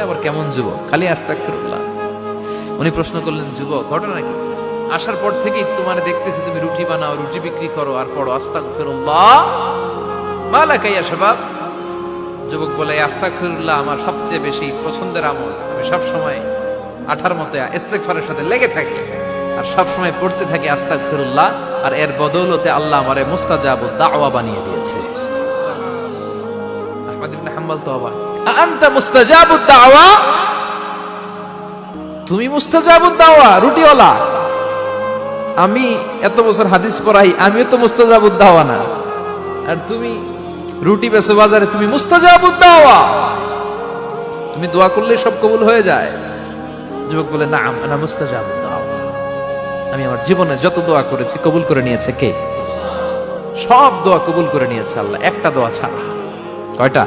এটা আবার কেমন যুবক? খালি আস্তাগফিরুল্লাহ। উনি প্রশ্ন করলেন, যুবক, ঘটনা কি? আসার পর থেকেই তোমার দেখতেছি, তুমি রুটি বানাও, রুটি বিক্রি করো আর পড়ো, আস্তাগফিরুল্লাহ? মালাকা ইয়া শাবাব। যুবক বলে, আস্তাগফিরুল্লাহ আমার সবচেয়ে বেশি পছন্দের আমল। আমি সব সময় আঠার মতে ইস্তেগফারের সাথে লেগে থাকি আর সব সময় পড়তে থাকি আস্তাগফিরুল্লাহ আর এর বদৌলতে আল্লাহ আমারে মুস্তাজাবু দাওয়া বানিয়ে দিয়েছে। আহমদ ইবনে হাম্বল তো অবাক। তুমি মুস্তাজাবুদ রুটিওয়ালা। আমি এত বছর হাদিস পড়াই, আমিও তো না। আর তুমি রুটি বেচো বাজারে, তুমি তুমি দোয়া করলে সব কবুল হয়ে যায়। যুবক বলে না না মুস্তাজাবুদ আমি আমার জীবনে যত দোয়া করেছি, কবুল করে নিয়েছে কে? সব দোয়া কবুল করে নিয়েছে আল্লাহ, একটা দোয়া ছাড়া। কয়টা?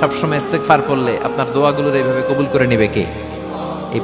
সবসময় ইস্তেকফার করলে আপনার দোয়াগুলোর এইভাবে কবুল করে নেবে কে? এই